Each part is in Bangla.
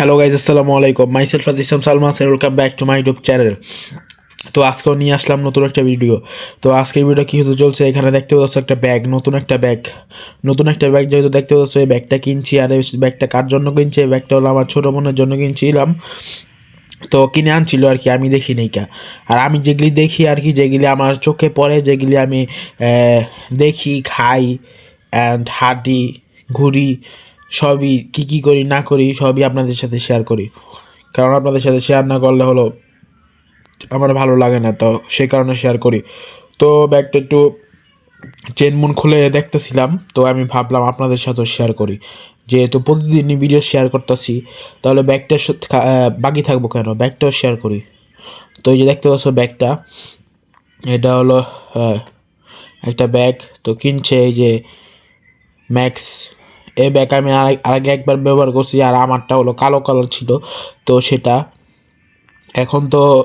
হ্যালো গাইজ আসসালামু আলাইকুম। Myself Islam Salman welcome back to my YouTube channel তো আজকেও নিয়ে আসলাম নতুন একটা ভিডিও তো আজকের ভিডিও কী হতে চলছে? এখানে দেখতে পাচ্ছ একটা ব্যাগ নতুন একটা ব্যাগ নতুন একটা ব্যাগ যেহেতু দেখতে পাচ্ছ, এই ব্যাগটা কিনছি আর এই ব্যাগটা কার জন্য কিনছি? এই ব্যাগটা হলো আমার ছোটো বোনের জন্য কিনছিলাম। তো কিনে আনছিল আর কি, আমি দেখি কা। আর আমি যেগুলি দেখি আর কি, যেগুলি আমার চোখে পড়ে, যেগুলি আমি দেখি, খাই অ্যান্ড হাঁটি ঘুরি সবই কী কী করি, না করি, সবই আপনাদের সাথে শেয়ার করি। কারণ আপনাদের সাথে শেয়ার না করলে হলো আমার ভালো লাগে না, তো সেই কারণে শেয়ার করি। তো ব্যাগটা একটু চেন মুন খুলে দেখতেছিলাম, তো আমি ভাবলাম আপনাদের সাথেও শেয়ার করি। যেহেতু প্রতিদিনই ভিডিও শেয়ার করতেছি, তাহলে ব্যাগটা বাকি থাকব কেন? ব্যাগটাও শেয়ার করি। তো এই যে দেখতে পাচ্ছ ব্যাগটা এটা হলো একটা ব্যাগ তো কিনছে এই যে ম্যাক্স এই ব্যাগ আমি আরে- আগে একবার ব্যবহার করছি আর আমারটা হলো কালো কালার ছিল। তো সেটা এখন তো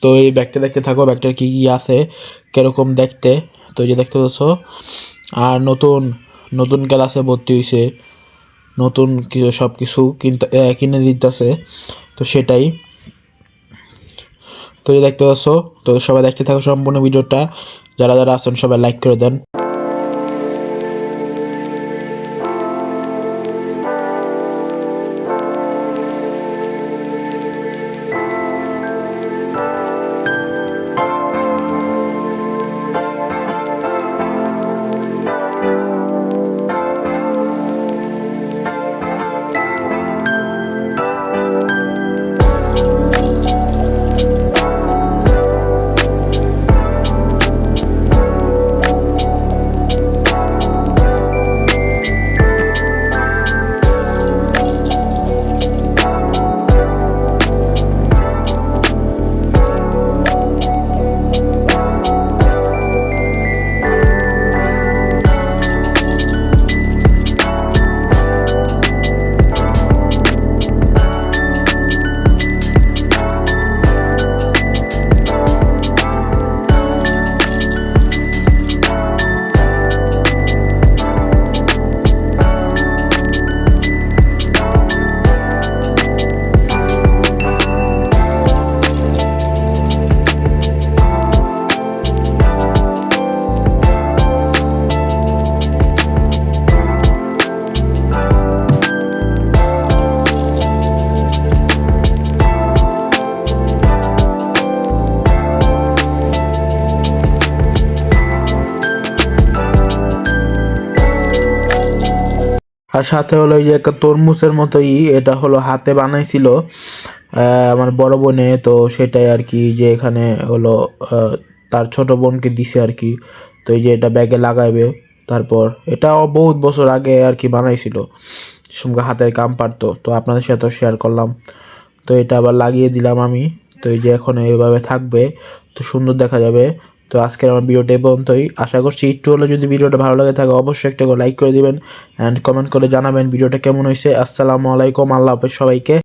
তো এই ব্যাগটা দেখতে থাকো ব্যাগটার কী কী আছে, কীরকম দেখতে। তো যে দেখতে পাচ্ছ, আর নতুন নতুন ক্লাসে ভর্তি হয়েছে নতুন কিছু সব কিছু কিনতে কিনে দিতেছে। তো সেটাই। তো যে দেখতে পাচ্ছ, তো সবাই দেখতে থাকো সম্পূর্ণ ভিডিওটা। যারা যারা আছেন সবাই লাইক করে দেন। সাথে হলো যে একটা তরমুজের মতোই এটা হলো হাতে বানাইছিল আমার বড় বোনে। তো সেটাই আর কি যে এখানে হলো তার ছোট বোনকে দিছে আর কি। তো এই যে এটা ব্যাগে লাগাইবে, তারপর এটাও বহুত বছর আগে আর কি বানাইছিল সঙ্গে হাতের কাম পারতো। তো আপনাদের সাথেও শেয়ার করলাম। তো এটা আবার লাগিয়ে দিলাম আমি। তো এই যে এখন এইভাবে থাকবে, তো সুন্দর দেখা যাবে। তো আজকের আমার ভিডিওটা এই পর্যন্তই। আশা করছি একটু হলে যদি ভিডিওটা ভালো লাগে থাকে, অবশ্যই একটা লাইক করে দিবেন। অ্যান্ড কমেন্ট করে জানাবেন ভিডিওটা কেমন হয়েছে। আসসালামু আলাইকুম, আল্লাহ হাফেজ সবাইকে।